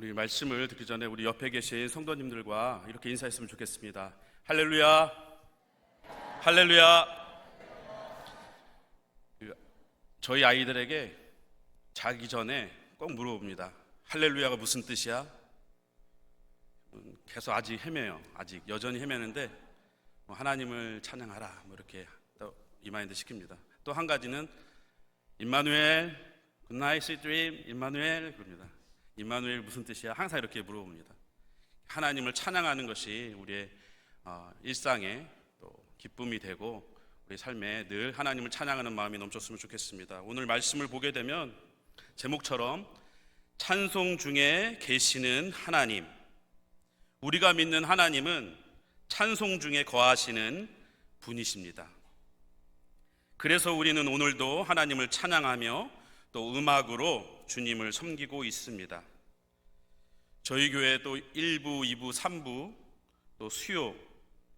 우리 말씀을 듣기 전에 우리 옆에 계신 성도님들과 이렇게 인사했으면 좋겠습니다. 할렐루야. 할렐루야. 저희 아이들에게 자기 전에 꼭 물어봅니다. 할렐루야가 무슨 뜻이야? 음, 계속 아직 헤매요. 아직 여전히 헤매는데 뭐 하나님을 찬양하라 뭐 이렇게 또 이마인드 시킵니다. 또 한 가지는 임마누엘 굿나잇 스드림 임마누엘 그럽니다. 임마누엘 무슨 뜻이야? 항상 이렇게 물어봅니다. 하나님을 찬양하는 것이 우리의 어, 일상에 또 기쁨이 되고 우리 삶에 늘 하나님을 찬양하는 마음이 넘쳤으면 좋겠습니다. 오늘 말씀을 보게 되면 제목처럼 찬송 중에 계시는 하나님 우리가 믿는 하나님은 찬송 중에 거하시는 분이십니다. 그래서 우리는 오늘도 하나님을 찬양하며 또 음악으로 주님을 섬기고 있습니다. 저희 교회 또 1부, 2부, 3부 또 수요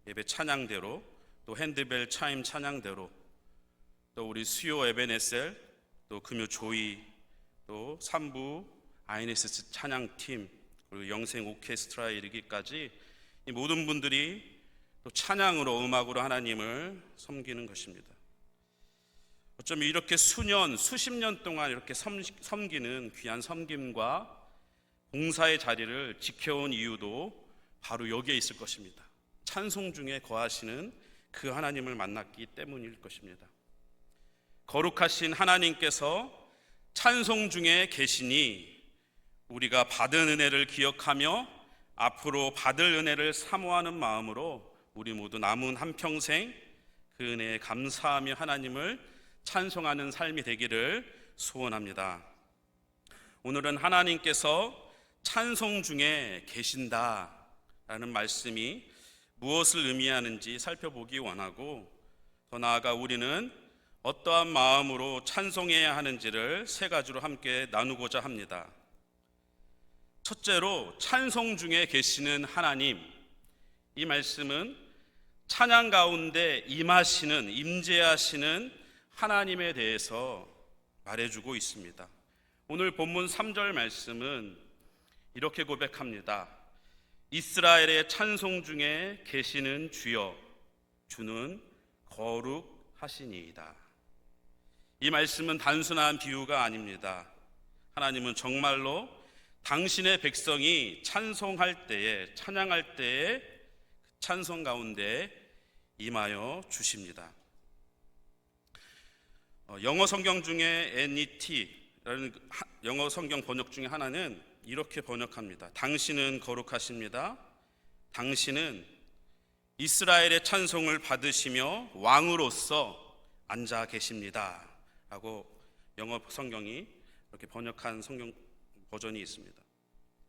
예배 찬양대로 또 핸드벨 차임 찬양대로 또 우리 수요 에베네셀 또 금요 조이 또 3부 INSS 찬양팀 그리고 영생 오케스트라에 이르기까지 이 모든 분들이 또 찬양으로 음악으로 하나님을 섬기는 것입니다. 어쩌면 이렇게 수년, 수십 년 동안 이렇게 섬, 섬기는 귀한 섬김과 봉사의 자리를 지켜온 이유도 바로 여기에 있을 것입니다. 찬송 중에 거하시는 그 하나님을 만났기 때문일 것입니다. 거룩하신 하나님께서 찬송 중에 계시니 우리가 받은 은혜를 기억하며 앞으로 받을 은혜를 사모하는 마음으로 우리 모두 남은 한평생 그 은혜에 감사하며 하나님을 찬송하는 삶이 되기를 소원합니다. 오늘은 하나님께서 찬송 중에 계신다라는 말씀이 무엇을 의미하는지 살펴보기 원하고 더 나아가 우리는 어떠한 마음으로 찬송해야 하는지를 세 가지로 함께 나누고자 합니다. 첫째로 찬송 중에 계시는 하나님 이 말씀은 찬양 가운데 임하시는 임재하시는 하나님에 대해서 말해주고 있습니다. 오늘 본문 3절 말씀은 이렇게 고백합니다. 이스라엘의 찬송 중에 계시는 주여 주는 거룩하시니이다. 이 말씀은 단순한 비유가 아닙니다. 하나님은 정말로 당신의 백성이 찬송할 때에 찬양할 때에 그 찬송 가운데 임하여 주십니다. 어, 영어 성경 중에 NET라는 영어 성경 번역 중에 하나는 이렇게 번역합니다. 당신은 거룩하십니다. 당신은 이스라엘의 찬송을 받으시며 왕으로서 앉아 계십니다. 라고 영어 성경이 이렇게 번역한 성경 버전이 있습니다.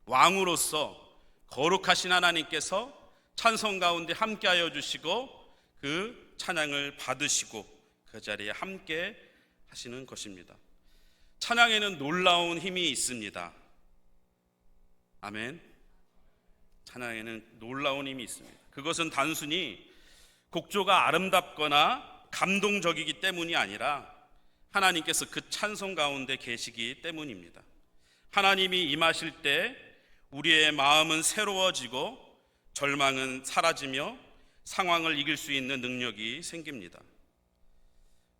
왕으로서 거룩하신 하나님께서 찬송 가운데 함께하여 주시고 그 찬양을 받으시고 그 자리에 함께 하시는 것입니다. 찬양에는 놀라운 힘이 있습니다. 아멘. 찬양에는 놀라운 힘이 있습니다. 그것은 단순히 곡조가 아름답거나 감동적이기 때문이 아니라 하나님께서 그 찬송 가운데 계시기 때문입니다. 하나님이 임하실 때 우리의 마음은 새로워지고 절망은 사라지며 상황을 이길 수 있는 능력이 생깁니다.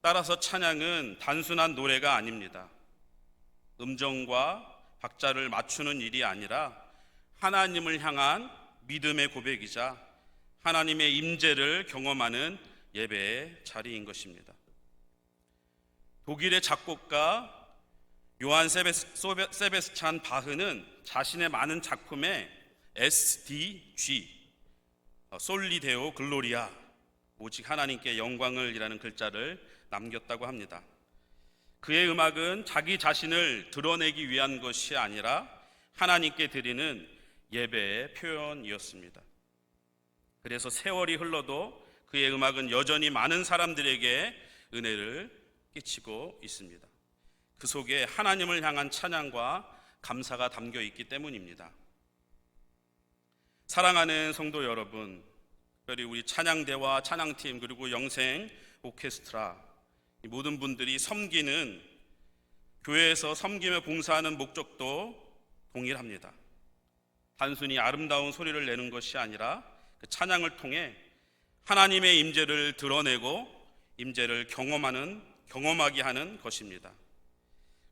따라서 찬양은 단순한 노래가 아닙니다. 음정과 박자를 맞추는 일이 아니라 하나님을 향한 믿음의 고백이자 하나님의 임재를 경험하는 예배의 자리인 것입니다. 독일의 작곡가 요한 세베스 찬 바흐는 자신의 많은 작품에 SDG 솔리데오 글로리아 오직 하나님께 영광을이라는 글자를 남겼다고 합니다. 그의 음악은 자기 자신을 드러내기 위한 것이 아니라 하나님께 드리는 예배의 표현이었습니다. 그래서 세월이 흘러도 그의 음악은 여전히 많은 사람들에게 은혜를 끼치고 있습니다. 그 속에 하나님을 향한 찬양과 감사가 담겨 있기 때문입니다. 사랑하는 성도 여러분, 특별히 우리 찬양대와 찬양팀 그리고 영생 오케스트라 모든 분들이 섬기는 교회에서 섬김에 봉사하는 목적도 동일합니다. 단순히 아름다운 소리를 내는 것이 아니라 그 찬양을 통해 하나님의 임재를 드러내고 임재를 경험하는 경험하게 하는 것입니다.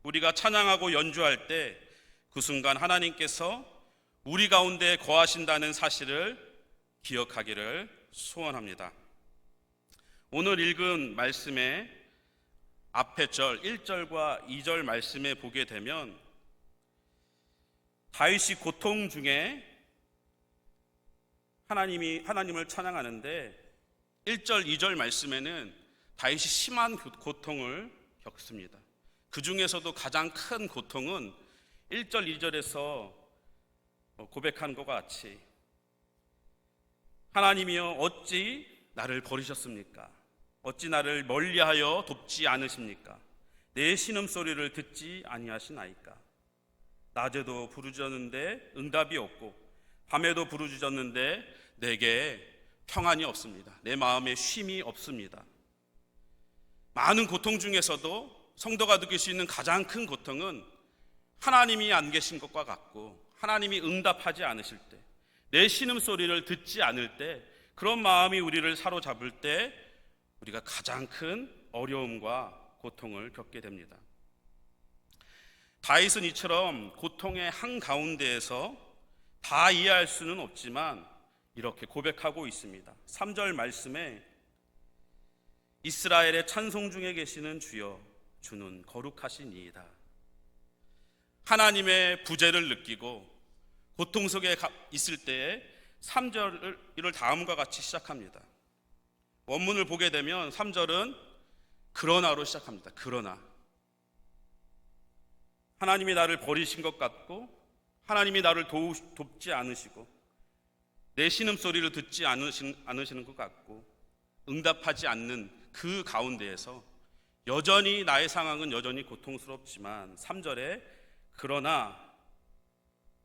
우리가 찬양하고 연주할 때 그 순간 하나님께서 우리 가운데 거하신다는 사실을 기억하기를 소원합니다. 오늘 읽은 말씀의 앞에 절 1절과 2절 말씀에 보게 되면 다윗이 고통 중에 하나님이 하나님을 찬양하는데 1절 2절 말씀에는 다윗이 심한 고통을 겪습니다. 그 중에서도 가장 큰 고통은 1절 2절에서 고백한 것 같이 하나님이여 어찌 나를 버리셨습니까? 어찌 나를 멀리하여 돕지 않으십니까? 내 신음 소리를 듣지 아니하시나이까? 낮에도 부르짖었는데 응답이 없고 밤에도 부르짖었는데 내게 평안이 없습니다. 내 마음에 쉼이 없습니다. 많은 고통 중에서도 성도가 느낄 수 있는 가장 큰 고통은 하나님이 안 계신 것과 같고 하나님이 응답하지 않으실 때, 내 신음 소리를 듣지 않을 때 그런 마음이 우리를 사로잡을 때 우리가 가장 큰 어려움과 고통을 겪게 됩니다. 다윗은 이처럼 고통의 한 가운데에서 다 이해할 수는 없지만 이렇게 고백하고 있습니다. 3절 말씀에 이스라엘의 찬송 중에 계시는 주여 주는 거룩하시니이다. 하나님의 부재를 느끼고 고통 속에 있을 때에 3절을 다음과 같이 시작합니다. 원문을 보게 되면 3절은 그러나로 시작합니다. 그러나 하나님이 나를 버리신 것 같고 하나님이 나를 도우, 돕지 않으시고 내 신음소리를 듣지 않으시는 것 같고 응답하지 않는 그 가운데에서 여전히 나의 상황은 여전히 고통스럽지만 3절에 그러나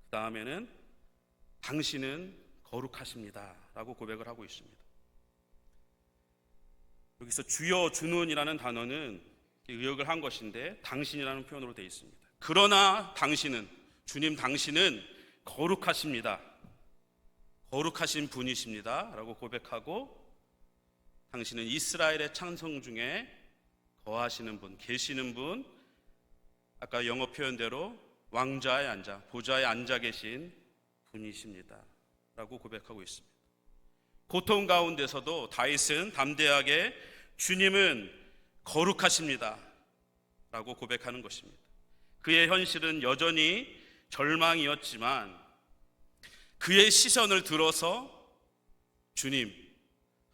그 다음에는 당신은 거룩하십니다. 라고 고백을 하고 있습니다. 여기서 주여 주는이라는 단어는 의역을 한 것인데 당신이라는 표현으로 되어 있습니다. 그러나 당신은 주님 당신은 거룩하십니다. 거룩하신 분이십니다. 라고 고백하고 당신은 이스라엘의 찬성 중에 거하시는 분, 계시는 분, 아까 영어 표현대로 왕좌에 앉아, 보좌에 앉아 계신 분이십니다. 라고 고백하고 있습니다. 고통 가운데서도 다윗은 담대하게 주님은 거룩하십니다. 라고 고백하는 것입니다. 그의 현실은 여전히 절망이었지만 그의 시선을 들어서 주님,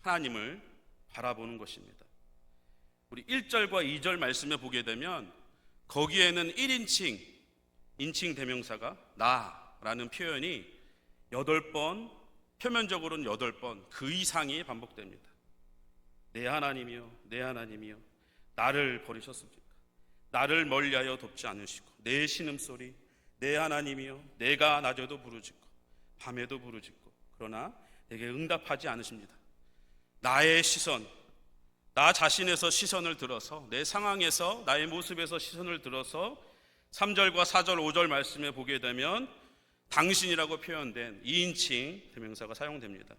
하나님을 바라보는 것입니다. 우리 1절과 2절 말씀에 보게 되면 거기에는 1인칭, 인칭 대명사가 나라는 표현이 8번, 표면적으로는 8번, 그 이상이 반복됩니다. 내 하나님이요, 내 하나님이요, 나를 버리셨습니까? 나를 멀리하여 돕지 않으시고, 내 신음 소리, 내 하나님이요, 내가 낮에도 부르짖고, 밤에도 부르짖고, 그러나 내게 응답하지 않으십니다. 나의 시선, 나 자신에서 시선을 들어서 내 상황에서 나의 모습에서 시선을 들어서 3절과 4절, 5절 말씀에 보게 되면 당신이라고 표현된 2인칭 대명사가 사용됩니다.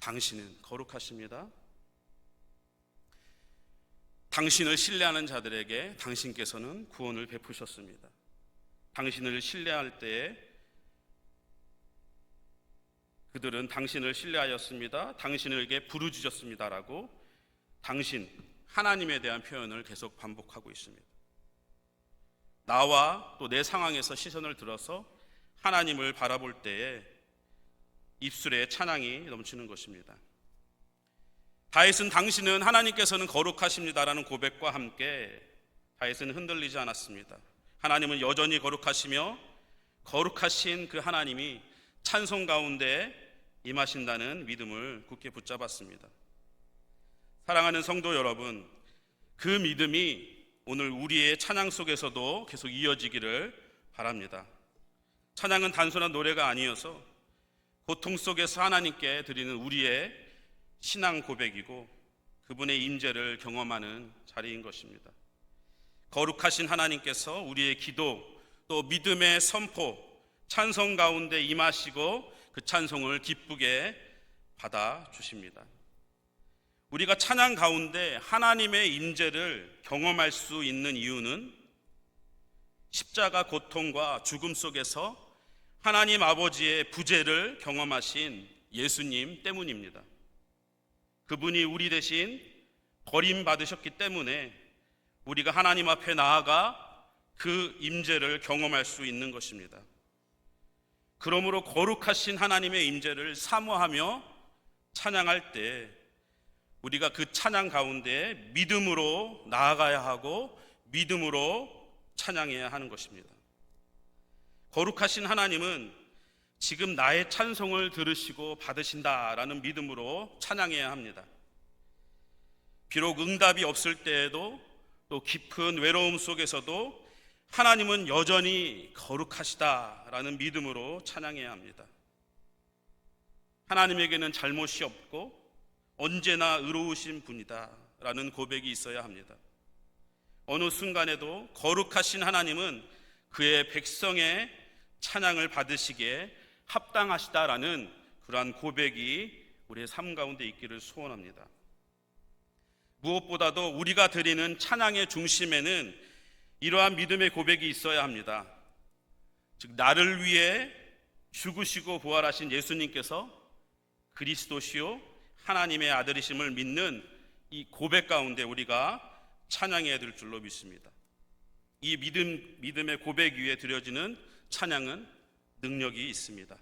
당신은 거룩하십니다. 당신을 신뢰하는 자들에게 당신께서는 구원을 베푸셨습니다. 당신을 신뢰할 때에 그들은 당신을 신뢰하였습니다. 당신에게 부르짖었습니다라고 당신, 하나님에 대한 표현을 계속 반복하고 있습니다. 나와 또 내 상황에서 시선을 들어서 하나님을 바라볼 때에 입술에 찬양이 넘치는 것입니다. 다윗은 당신은 하나님께서는 거룩하십니다라는 고백과 함께 다윗은 흔들리지 않았습니다. 하나님은 여전히 거룩하시며 거룩하신 그 하나님이 찬송 가운데 임하신다는 믿음을 굳게 붙잡았습니다. 사랑하는 성도 여러분, 그 믿음이 오늘 우리의 찬양 속에서도 계속 이어지기를 바랍니다. 찬양은 단순한 노래가 아니어서 고통 속에서 하나님께 드리는 우리의 신앙 고백이고 그분의 임재를 경험하는 자리인 것입니다. 거룩하신 하나님께서 우리의 기도 또 믿음의 선포 찬송 가운데 임하시고 그 찬송을 기쁘게 받아 주십니다. 우리가 찬양 가운데 하나님의 임재를 경험할 수 있는 이유는 십자가 고통과 죽음 속에서 하나님 아버지의 부재를 경험하신 예수님 때문입니다. 그분이 우리 대신 버림받으셨기 때문에 우리가 하나님 앞에 나아가 그 임재를 경험할 수 있는 것입니다. 그러므로 거룩하신 하나님의 임재를 사모하며 찬양할 때 우리가 그 찬양 가운데 믿음으로 나아가야 하고 믿음으로 찬양해야 하는 것입니다. 거룩하신 하나님은 지금 나의 찬송을 들으시고 받으신다라는 믿음으로 찬양해야 합니다. 비록 응답이 없을 때에도 또 깊은 외로움 속에서도 하나님은 여전히 거룩하시다라는 믿음으로 찬양해야 합니다. 하나님에게는 잘못이 없고 언제나 의로우신 분이다라는 고백이 있어야 합니다. 어느 순간에도 거룩하신 하나님은 그의 백성의 찬양을 받으시기에 합당하시다라는 그러한 고백이 우리의 삶 가운데 있기를 소원합니다. 무엇보다도 우리가 드리는 찬양의 중심에는 이러한 믿음의 고백이 있어야 합니다. 즉 나를 위해 죽으시고 부활하신 예수님께서 그리스도시요 하나님의 아들이심을 믿는 이 고백 가운데 우리가 찬양해야 될 줄로 믿습니다. 이 믿음 믿음의 고백 위에 드려지는 찬양은 능력이 있습니다.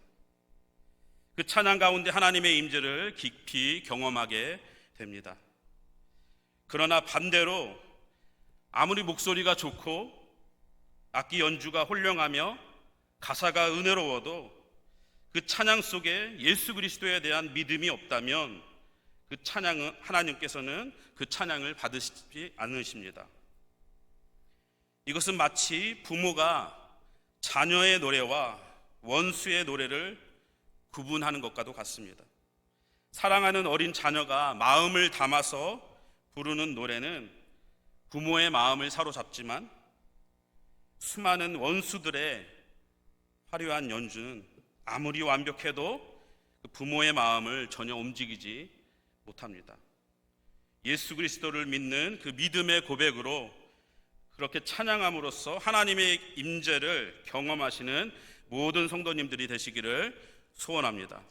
그 찬양 가운데 하나님의 임재를 깊이 경험하게 됩니다. 그러나 반대로 아무리 목소리가 좋고 악기 연주가 홀령하며 가사가 은혜로워도 그 찬양 속에 예수 그리스도에 대한 믿음이 없다면 그 찬양은 하나님께서는 그 찬양을 받으시지 않으십니다. 이것은 마치 부모가 자녀의 노래와 원수의 노래를 구분하는 것과도 같습니다. 사랑하는 어린 자녀가 마음을 담아서 부르는 노래는 부모의 마음을 사로잡지만 수많은 원수들의 화려한 연주는 아무리 완벽해도 그 부모의 마음을 전혀 움직이지 못합니다. 예수 그리스도를 믿는 그 믿음의 고백으로 그렇게 찬양함으로써 하나님의 임재를 경험하시는 모든 성도님들이 되시기를 소원합니다.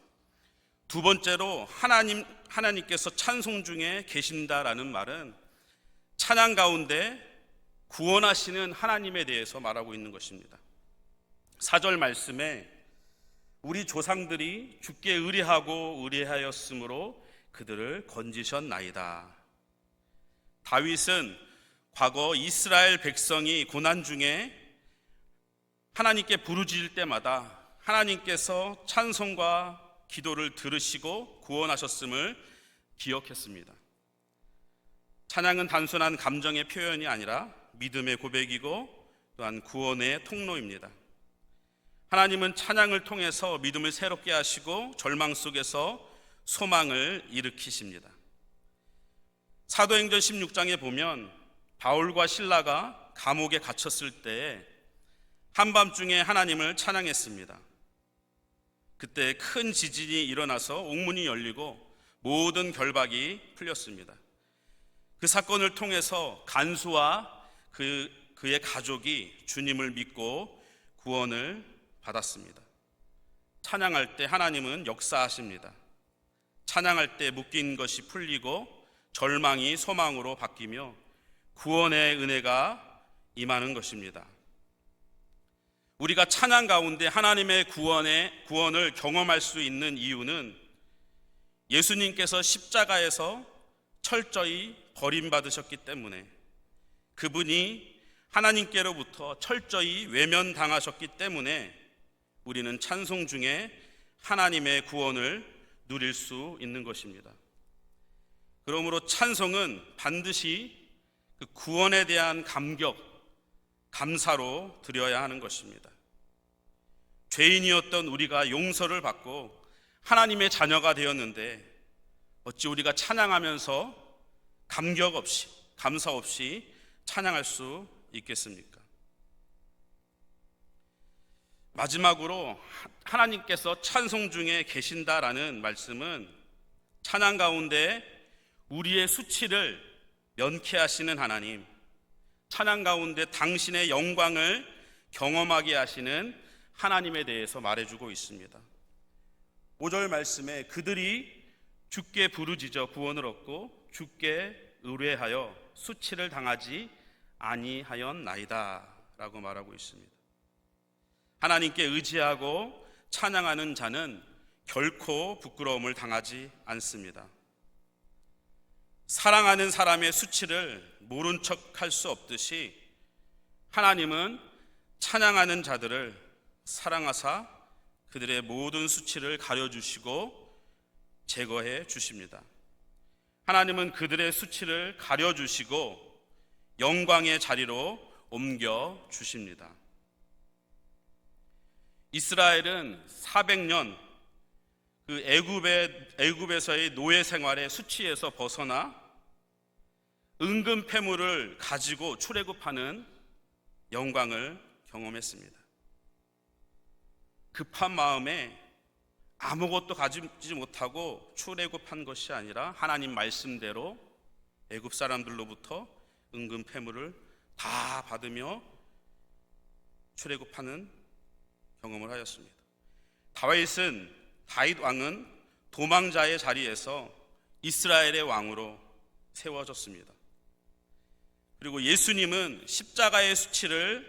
두 번째로 하나님 하나님께서 찬송 중에 계신다라는 말은 찬양 가운데 구원하시는 하나님에 대해서 말하고 있는 것입니다. 사절 말씀에 우리 조상들이 죽게 의리하고 의리하였으므로 그들을 건지셨나이다. 다윗은 과거 이스라엘 백성이 고난 중에 하나님께 부르짖을 때마다 하나님께서 찬송과 기도를 들으시고 구원하셨음을 기억했습니다. 찬양은 단순한 감정의 표현이 아니라 믿음의 고백이고 또한 구원의 통로입니다. 하나님은 찬양을 통해서 믿음을 새롭게 하시고 절망 속에서 소망을 일으키십니다. 사도행전 16장에 보면 바울과 신라가 감옥에 갇혔을 때 한밤중에 하나님을 찬양했습니다. 그때 큰 지진이 일어나서 옥문이 열리고 모든 결박이 풀렸습니다. 그 사건을 통해서 간수와 그, 그의 가족이 주님을 믿고 구원을 받았습니다. 찬양할 때 하나님은 역사하십니다. 찬양할 때 묶인 것이 풀리고 절망이 소망으로 바뀌며 구원의 은혜가 임하는 것입니다. 우리가 찬양 가운데 하나님의 구원의 구원을 경험할 수 있는 이유는 예수님께서 십자가에서 철저히 버림받으셨기 때문에 그분이 하나님께로부터 철저히 외면당하셨기 때문에 우리는 찬송 중에 하나님의 구원을 누릴 수 있는 것입니다. 그러므로 찬송은 반드시 그 구원에 대한 감격, 감사로 드려야 하는 것입니다. 죄인이었던 우리가 용서를 받고 하나님의 자녀가 되었는데 어찌 우리가 찬양하면서 감격 없이, 감사 없이 찬양할 수 있겠습니까? 마지막으로 하- 하나님께서 찬송 중에 계신다라는 말씀은 찬양 가운데 우리의 수치를 면케하시는 하나님, 찬양 가운데 당신의 영광을 경험하게 하시는 하나님에 대해서 말해주고 있습니다. 5절 말씀에 그들이 주께 부르짖어 구원을 얻고 주께 의뢰하여 수치를 당하지 아니하였나이다 라고 말하고 있습니다. 하나님께 의지하고 찬양하는 자는 결코 부끄러움을 당하지 않습니다. 사랑하는 사람의 수치를 모른 척 할 수 없듯이 하나님은 찬양하는 자들을 사랑하사 그들의 모든 수치를 가려주시고 제거해 주십니다. 하나님은 그들의 수치를 가려주시고 영광의 자리로 옮겨 주십니다. 이스라엘은 400년 그 애굽의 애굽에서의 노예 생활의 수치에서 벗어나 은근 패물을 가지고 출애굽하는 영광을 경험했습니다. 급한 마음에 아무것도 가지지 못하고 출애굽한 것이 아니라 하나님 말씀대로 애굽 사람들로부터 은근 패물을 다 받으며 출애굽하는 경험을 하였습니다. 다윗은 다윗 왕은 도망자의 자리에서 이스라엘의 왕으로 세워졌습니다. 그리고 예수님은 십자가의 수치를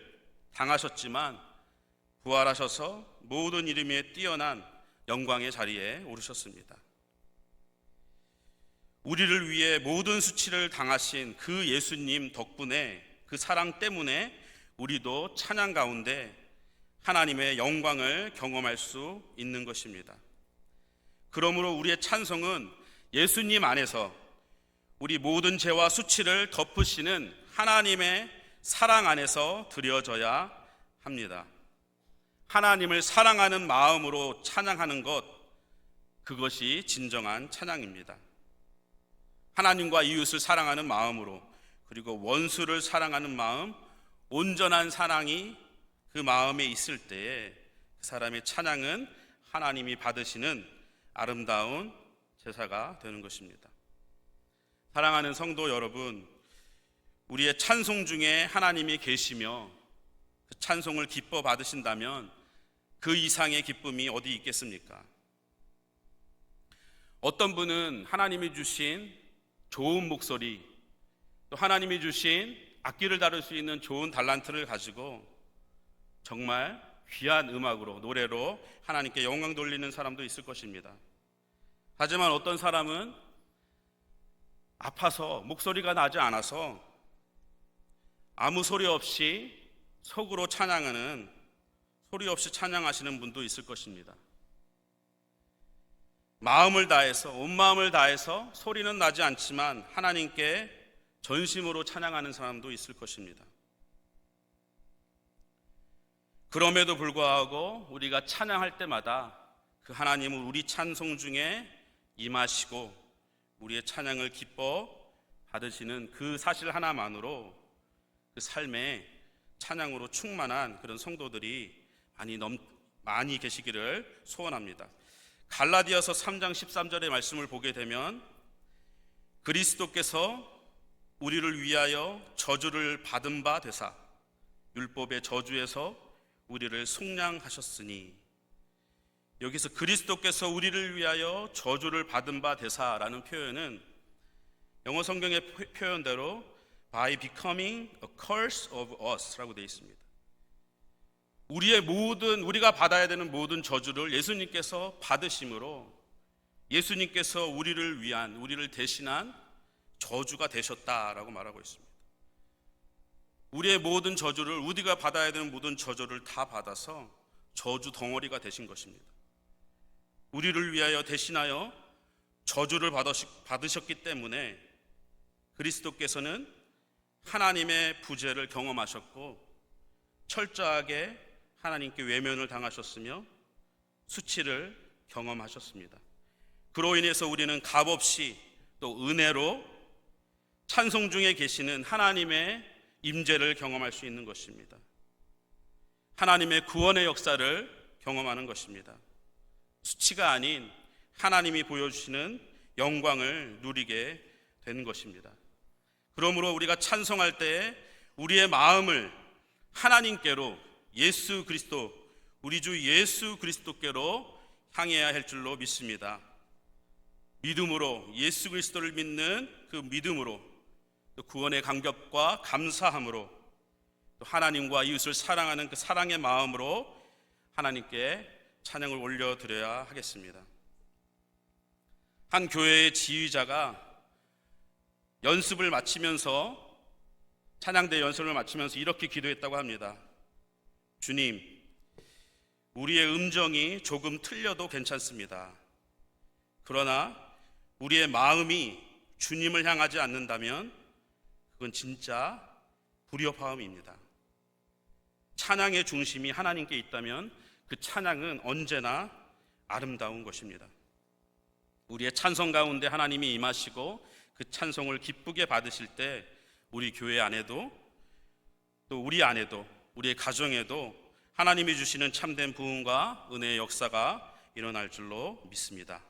당하셨지만 부활하셔서 모든 이름에 뛰어난 영광의 자리에 오르셨습니다. 우리를 위해 모든 수치를 당하신 그 예수님 덕분에 그 사랑 때문에 우리도 찬양 가운데 하나님의 영광을 경험할 수 있는 것입니다. 그러므로 우리의 찬송은 예수님 안에서 우리 모든 죄와 수치를 덮으시는 하나님의 사랑 안에서 드려져야 합니다. 하나님을 사랑하는 마음으로 찬양하는 것, 그것이 진정한 찬양입니다. 하나님과 이웃을 사랑하는 마음으로, 그리고 원수를 사랑하는 마음, 온전한 사랑이 그 마음에 있을 때에 그 사람의 찬양은 하나님이 받으시는 아름다운 제사가 되는 것입니다. 사랑하는 성도 여러분, 우리의 찬송 중에 하나님이 계시며 그 찬송을 기뻐 받으신다면 그 이상의 기쁨이 어디 있겠습니까? 어떤 분은 하나님이 주신 좋은 목소리, 또 하나님이 주신 악기를 다룰 수 있는 좋은 달란트를 가지고 정말 귀한 음악으로, 노래로 하나님께 영광 돌리는 사람도 있을 것입니다. 하지만 어떤 사람은 아파서 목소리가 나지 않아서 아무 소리 없이 속으로 찬양하는 소리 없이 찬양하시는 분도 있을 것입니다. 마음을 다해서 온 마음을 다해서 소리는 나지 않지만 하나님께 전심으로 찬양하는 사람도 있을 것입니다. 그럼에도 불구하고 우리가 찬양할 때마다 그 하나님은 우리 찬송 중에 임하시고 우리의 찬양을 기뻐 받으시는 그 사실 하나만으로 그 삶에 찬양으로 충만한 그런 성도들이 많이 넘 많이 계시기를 소원합니다. 갈라디아서 3장 13절의 말씀을 보게 되면 그리스도께서 우리를 위하여 저주를 받은 바 되사 율법의 저주에서 우리를 속량하셨으니 여기서 그리스도께서 우리를 위하여 저주를 받은 바 되사라는 표현은 영어 성경의 표현대로 by becoming a curse of us라고 되어 있습니다. 우리의 모든 우리가 받아야 되는 모든 저주를 예수님께서 받으심으로 예수님께서 우리를 위한 우리를 대신한 저주가 되셨다라고 말하고 있습니다. 우리의 모든 저주를 우리가 받아야 되는 모든 저주를 다 받아서 저주 덩어리가 되신 것입니다. 우리를 위하여 대신하여 저주를 받으셨기 때문에 그리스도께서는 하나님의 부재를 경험하셨고 철저하게 하나님께 외면을 당하셨으며 수치를 경험하셨습니다. 그로 인해서 우리는 값없이 또 은혜로 찬송 중에 계시는 하나님의 임재를 경험할 수 있는 것입니다. 하나님의 구원의 역사를 경험하는 것입니다. 수치가 아닌 하나님이 보여주시는 영광을 누리게 되는 것입니다. 그러므로 우리가 찬송할 때에 우리의 마음을 하나님께로 예수 그리스도 우리 주 예수 그리스도께로 향해야 할 줄로 믿습니다. 믿음으로 예수 그리스도를 믿는 그 믿음으로 또 구원의 감격과 감사함으로 또 하나님과 이웃을 사랑하는 그 사랑의 마음으로 하나님께 찬양을 올려 드려야 하겠습니다. 한 교회의 지휘자가 연습을 마치면서 찬양대 연습을 마치면서 이렇게 기도했다고 합니다. 주님, 우리의 음정이 조금 틀려도 괜찮습니다. 그러나 우리의 마음이 주님을 향하지 않는다면 그건 진짜 불협화음입니다. 찬양의 중심이 하나님께 있다면 그 찬양은 언제나 아름다운 것입니다. 우리의 찬송 가운데 하나님이 임하시고 그 찬송을 기쁘게 받으실 때 우리 교회 안에도 또 우리 안에도 우리의 가정에도 하나님이 주시는 참된 부흥과 은혜의 역사가 일어날 줄로 믿습니다.